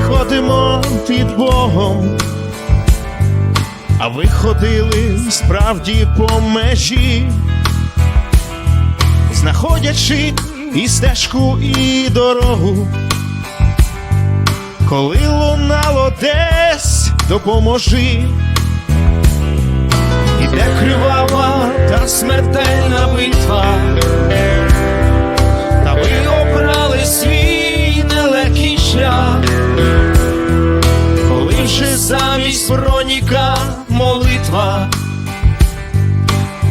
ходимо під Богом, а ви ходили справді по межі, знаходячи і стежку, і дорогу. Коли лунало десь, допоможи. Іде кривава та смертельна битва,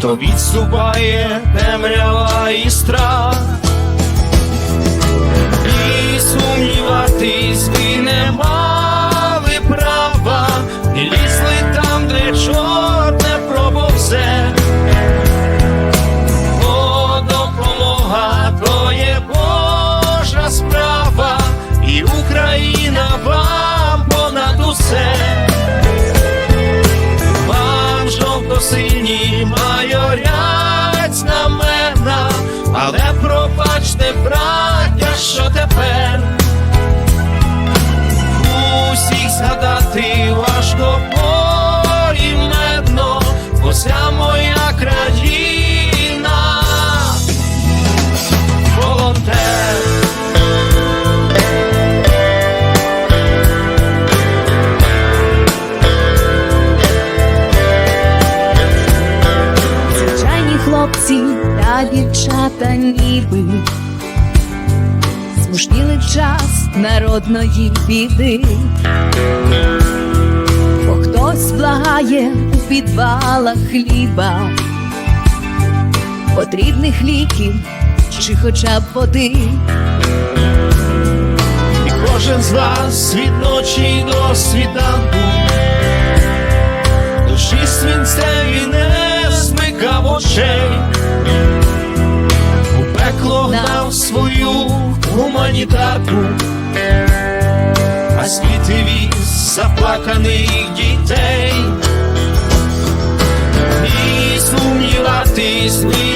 то відступає темрява і страх. І сумніватись ви не мали права, і лізли там, де чорне пробовзе. Бо допомога то є Божа справа, і Україна вам понад усе. Вам пробачте, браття, що тепер усіх згадати важко порівненно, бо вся моя країна волонтер. Звичайні хлопці та дівчата ніби Смушніли в час народної біди, бо хтось благає у підвалах хліба, потрібних ліків чи хоча б води. І кожен з вас від ночі до світанку. Душі свинцеві не гуманітарку, а світи віз заплаканих дітей. І сумніватись ви